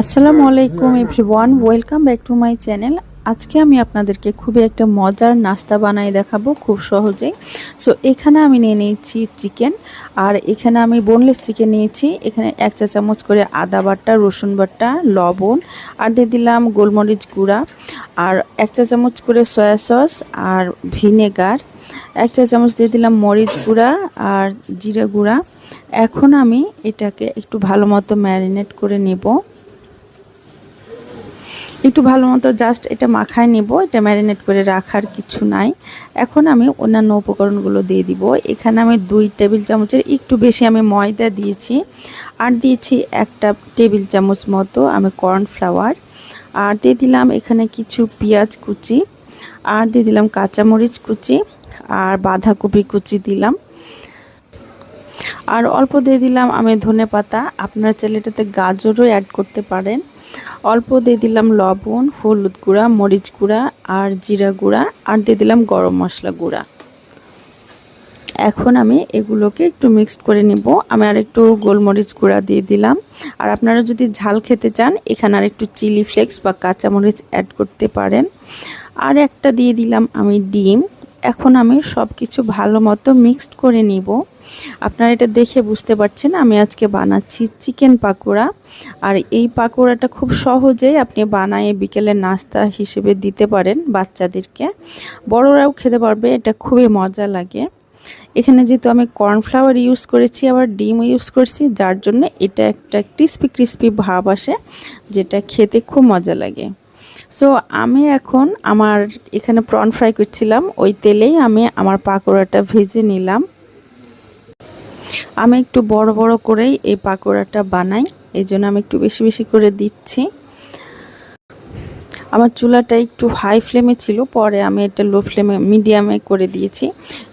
আসসালামু আলাইকুম everyone, welcome back to my channel. আজকে আমি আপনাদেরকে খুবই একটা মজার নাস্তা বানাই দেখাবো খুব সহজেই সো এখানে আমি নিয়ে নিয়েছি চিকেন, আর এখানে আমি বোনলেস চিকেন নিয়েছি। এখানে এক চা চামচ করে আদা বাটা, রসুন বাটা, লবণ, আর দিয়ে দিলাম গোলমরিচ গুঁড়া, আর এক চা চামচ করে সয়া সস, আর ভিনেগার, এক চা চামচ দিয়ে দিলাম মরিচ গুঁড়া, আর জিরা গুঁড়া। এখন আমি এটাকে একটু ভালো মতো ম্যারিনেট করে নেব। একটু ভালো মতো জাস্ট এটা মাখায় নেব, এটা ম্যারিনেট করে রাখার কিছু নাই। এখন আমি অন্যান্য উপকরণগুলো দিয়ে দিব। এখানে আমি দুই টেবিল চামচের একটু বেশি আমি ময়দা দিয়েছি। আর দিয়েছি একটা টেবিল চামচ মতো আমি কর্নফ্লাওয়ার আর দিয়ে দিলাম এখানে কিছু পেঁয়াজ কুচি। আর দিয়ে দিলাম কাঁচামরিচ কুচি। আর বাঁধাকপি কুচি দিলাম। আর অল্প দিয়ে দিলাম আমি ধনে পাতা আপনারা চাইলে এটাতে গাজরও অ্যাড করতে পারেন। অল্প দিয়ে দিলাম লবণ, হলুদ গুঁড়া, মরিচ গুঁড়া আর জিরা গুঁড়া আর দিয়ে দিলাম গরম মশলা গুঁড়া। এখন আমি এগুলোকে একটু মিক্সড করে নিব। আমি আর একটু গোলমরিচ গুঁড়া দিয়ে দিলাম। আর আপনারা যদি ঝাল খেতে চান, এখানে আর একটু চিলি ফ্লেক্স বা কাঁচামরিচ অ্যাড করতে পারেন। আর একটা দিয়ে দিলাম আমি ডিম। এখন আমি সব কিছু ভালো মতো মিক্সড করে নিব। আপনারা এটা দেখে বুঝতে পারছেন, আমি আজকে বানাচ্ছি চিকেন পাকোড়া। আর এই পাকোড়াটা খুব সহজেই আপনি বানায় বিকেলের নাস্তা হিসেবে দিতে পারেন বাচ্চাদেরকে। বড়রাও খেতে পারবে, এটা খুবই মজা লাগে। এখানে যেহেতু আমি কর্নফ্লাওয়ার ইউজ করেছি, আবার ডিম ইউজ করছি, যার জন্য এটা একটা ক্রিস্পি ক্রিস্পি ভাব আসে, যেটা খেতে খুব মজা লাগে। সো আমি এখন আমার এখানে প্রন ফ্রাই করছিলাম, ওই তেলেই আমি আমার পাকোড়াটা ভেজে নিলাম। আমি একটু বড় বড় করেই এই পাকোড়াটা বানাই, এই জন্য আমি একটু বেশি বেশি করে দিচ্ছি। আমার চুলাটা একটু হাই ফ্লেমে ছিল, পরে আমি এটা লো ফ্লেমে মিডিয়ামে করে দিয়েছি।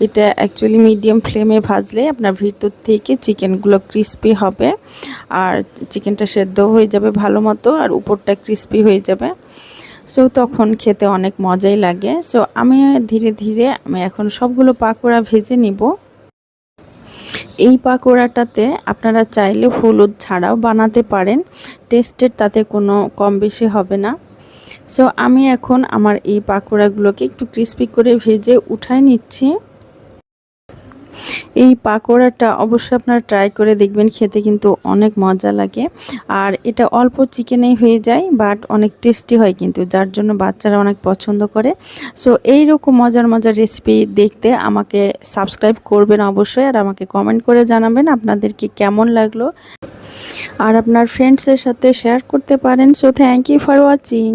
এটা অ্যাকচুয়ালি মিডিয়াম ফ্লেমে ভাজলে আপনার ভিতর থেকে চিকেনগুলো ক্রিস্পি হবে, আর চিকেনটা সেদ্ধ হয়ে যাবে ভালো মতো, আর উপরটা ক্রিস্পি হয়ে যাবে। সো তখন খেতে অনেক মজাই লাগে। সো আমি ধীরে ধীরে, আমি এখন সবগুলো পাকোড়া ভেজে নিব। এই পাকোড়াটাতে আপনারা চাইলে হলুদ ছাড়াও বানাতে পারেন। টেস্টের তাতে কোনো কম বেশি হবে না। সো আমি এখন আমার এই পাকোড়াগুলোকে একটু ক্রিস্পি করে ভেজে উঠাই নিচ্ছি। এই পাকোড়াটা অবশ্যই আপনারা ট্রাই করে দেখবেন, খেতে কিন্তু অনেক মজা লাগে। আর এটা অল্প চিকেনেই হয়ে যায় বাট অনেক টেস্টি হয় কিন্তু, যার জন্য বাচ্চারা অনেক পছন্দ করে। সো এই রকম মজার মজার রেসিপি দেখতে আমাকে সাবস্ক্রাইব করবেন অবশ্যই, আর আমাকে কমেন্ট করে জানাবেন আপনাদেরকে কেমন লাগল। আর আপনার ফ্রেন্ডসের সাথে শেয়ার করতে পারেন। So thank you for watching